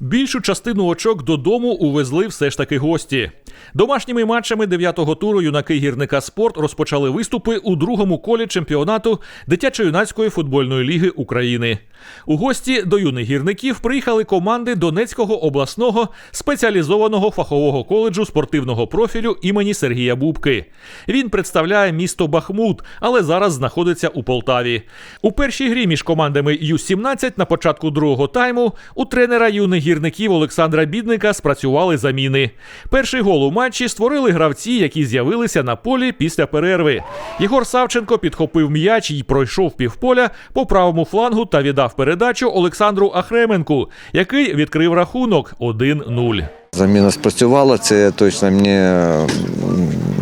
Більшу частину очок додому увезли все ж таки гості. Домашніми матчами дев'ятого туру юнаки гірника спорт розпочали виступи у другому колі чемпіонату дитячо-юнацької футбольної ліги України. У гості до юних гірників приїхали команди Донецького обласного спеціалізованого фахового коледжу спортивного профілю імені Сергія Бубки. Він представляє місто Бахмут, але зараз знаходиться у Полтаві. У першій грі між командами Ю-17 на початку другого тайму у тренера юних гірників Олександра Бідника спрацювали заміни. Перший гол у матчі створили гравці, які з'явилися на полі після перерви. Єгор Савченко підхопив м'яч і пройшов півполя по правому флангу та віддав передачу Олександру Ахременку, який відкрив рахунок 1-0. Заміна спрацювала, це точно мені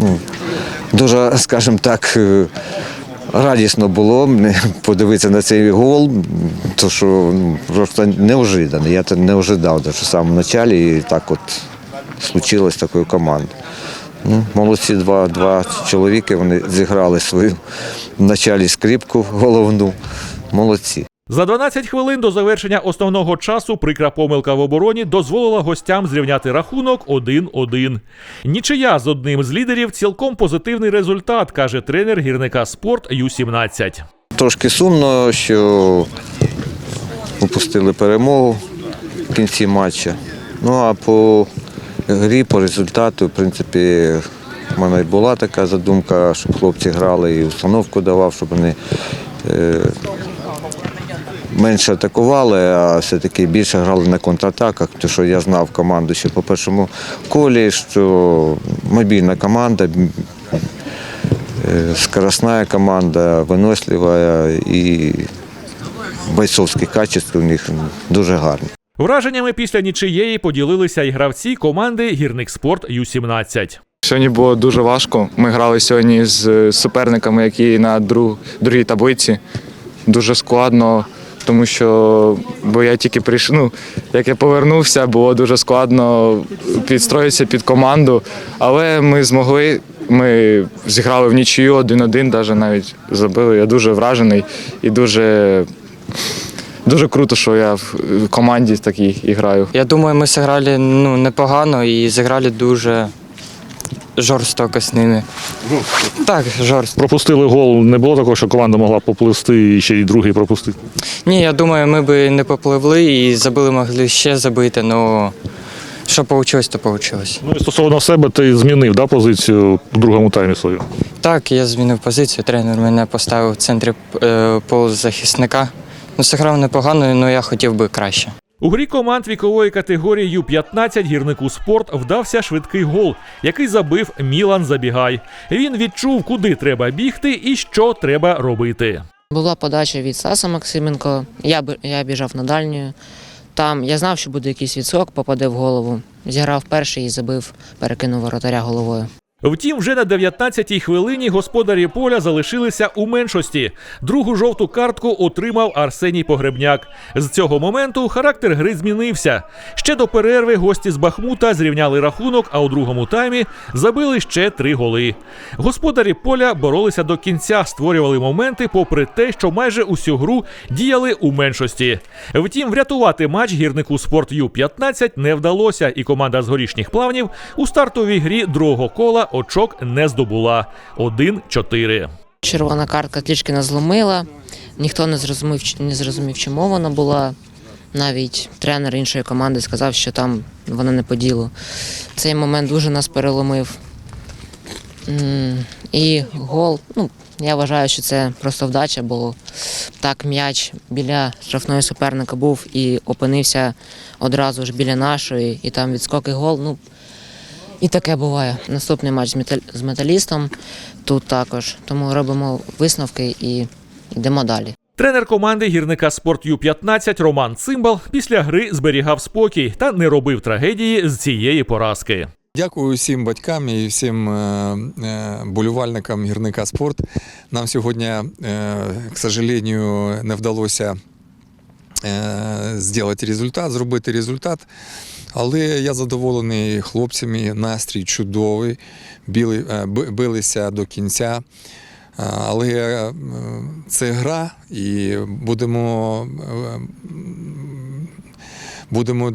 ну, дуже, скажімо так, е, радісно було подивитися на цей гол, то що ну, просто неожиданно. Я це не ожидав що в самому початку, і так от случилось такою командою. Ну, молодці два, два чоловіки, вони зіграли свою в началі скрипку головну. Молодці. За 12 хвилин до завершення основного часу прикра помилка в обороні дозволила гостям зрівняти рахунок 1-1. Нічия з одним з лідерів цілком позитивний результат, каже тренер гірника спорт Ю-17. Трошки сумно, що упустили перемогу в кінці матчу. Ну а по грі, по результату, в принципі, в мене була така задумка, щоб хлопці грали і установку давав, щоб вони е, менше атакували, а все-таки більше грали на контратаках, тому що я знав команду ще по першому колі, що мобільна команда, Э, скоростная команда, выносливая і бойцовські качества у них дуже гарні. Враженнями після нічиєї поділилися й гравці команди Гірник Спорт Ю-17. Сьогодні було дуже важко. Ми грали сьогодні з суперниками, які на друг, другій таблиці. Дуже складно, тому що бо я тільки прийшов. Ну, як я повернувся, було дуже складно підстроїтися під команду. Але ми змогли. Ми зіграли в нічию один-один, навіть навіть забили. Я дуже вражений і дуже, дуже круто, що я в команді такій і граю. Я думаю, мы сыграли ну, непогано и сыграли дуже жорстоко з ними. Так, жорстко. пропустили гол. Не було такого, що команда могла попливсти і ще й другий пропустити. Ні, я думаю, ми би не попливли і забили могли ще забити, але що вийшло, то вийшло. Ну і стосовно себе, ти змінив да, позицію в другому таймі свою. Так, я змінив позицію, тренер мене поставив в центрі е, полузахисника. Ну, зіграв непогано, але я хотів би краще. У грі команд вікової категорії Ю-15 гірнику спорт вдався швидкий гол, який забив Мілан Забігай. Він відчув, куди треба бігти і що треба робити. Була подача від Саса Максименко. Я, я біжав на дальню. Там я знав, що буде якийсь відсок, попаде в голову. Зіграв перший і забив, перекинув воротаря головою. Втім, вже на 19-й хвилині господарі поля залишилися у меншості. Другу жовту картку отримав Арсеній Погребняк. З цього моменту характер гри змінився. Ще до перерви гості з Бахмута зрівняли рахунок, а у другому таймі забили ще три голи. Господарі поля боролися до кінця, створювали моменти, попри те, що майже усю гру діяли у меншості. Втім, врятувати матч гірнику спорт Ю-15 не вдалося, і команда з горішніх плавнів у стартовій грі другого кола очок не здобула 1-4. Червона картка трішки нас зломила. Ніхто не зрозумів, ч- не зрозумів, чому вона була. Навіть тренер іншої команди сказав, що там вона не по ділу. Цей момент дуже нас переломив. І гол. Ну, я вважаю, що це просто вдача, бо так м'яч біля штрафної суперника був і опинився одразу ж біля нашої, і там відскок і гол. Ну, і таке буває. Наступний матч з, метал... з металістом тут також. Тому робимо висновки і йдемо далі. Тренер команди гірника спорт Ю-15 Роман Цимбал після гри зберігав спокій та не робив трагедії з цієї поразки. Дякую всім батькам і всім е, е, гірника спорт. Нам сьогодні, е, к сожалению, не вдалося зробити результат, зробити результат. Але я задоволений хлопцями, настрій чудовий, біли, е, би- билися до кінця. Е, Але е, це гра, і будемо, будемо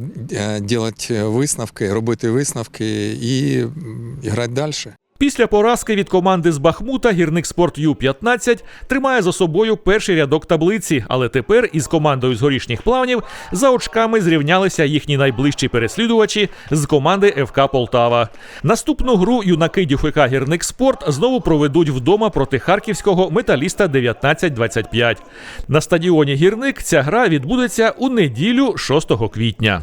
робити висновки, робити висновки і грати далі. Після поразки від команди з Бахмута гірник спорт Ю-15 тримає за собою перший рядок таблиці, але тепер із командою з горішніх плавнів за очками зрівнялися їхні найближчі переслідувачі з команди ФК Полтава. Наступну гру юнаки ДЮФК Гірник Спорт знову проведуть вдома проти харківського металіста 1925. На стадіоні Гірник ця гра відбудеться у неділю 6 квітня.